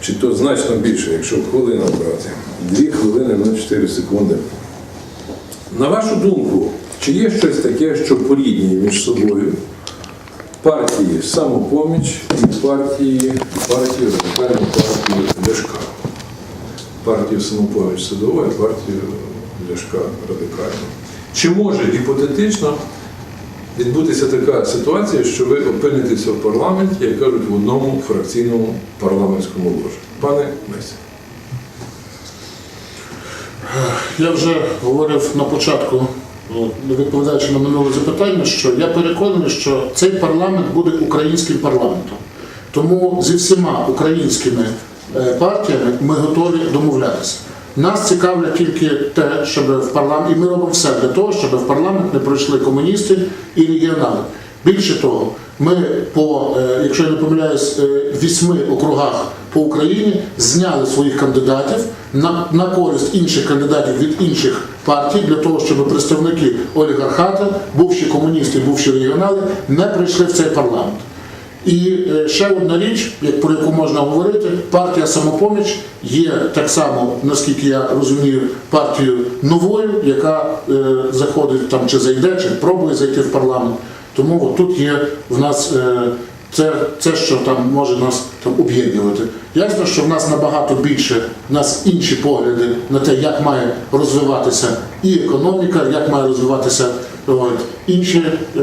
чи то значно більше, якщо хвилину брати. 2 хвилини 04 секунди. На вашу думку, чи є щось таке, що поріднює між собою партії самопоміч і партії, партію радикальну партію Ляшка? Партію самопоміч Садової, партію Ляшка радикальну. Чи може гіпотетично відбутися така ситуація, що ви опинитеся в парламенті, як кажуть, в одному фракційному парламентському ложі? Пане Месі. Я вже говорив на початку, ну, відповідаючи на минуле запитання, що я переконаний, що цей парламент буде українським парламентом. Тому зі всіма українськими е, партіями ми готові домовлятися. Нас цікавлять тільки те, щоб в парламент, і ми робимо все для того, щоб в парламент не пройшли комуністи і регіонали. Більше того, ми по, е, якщо я не помиляюсь, е, вісьми округах по Україні зняли своїх кандидатів на, на користь інших кандидатів від інших партій для того, щоб представники олігархата, бувші комуністи, бувші регіонали, не прийшли в цей парламент. І е, ще одна річ, про яку можна говорити, партія самопоміч є так само, наскільки я розумію, партією новою, яка е, заходить там чи зайде, чи пробує зайти в парламент. Тому тут є в нас е, це, це, що там може нас там об'єднувати. Ясно, що в нас набагато більше, в нас інші погляди на те, як має розвиватися і економіка, як має розвиватися от, інші е,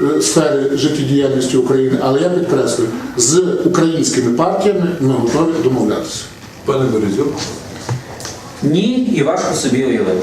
е, сфери життєдіяльності України. Але я підкреслюю, з українськими партіями ми готові домовлятися. Пане Березюк. Ні, і важко собі уявити.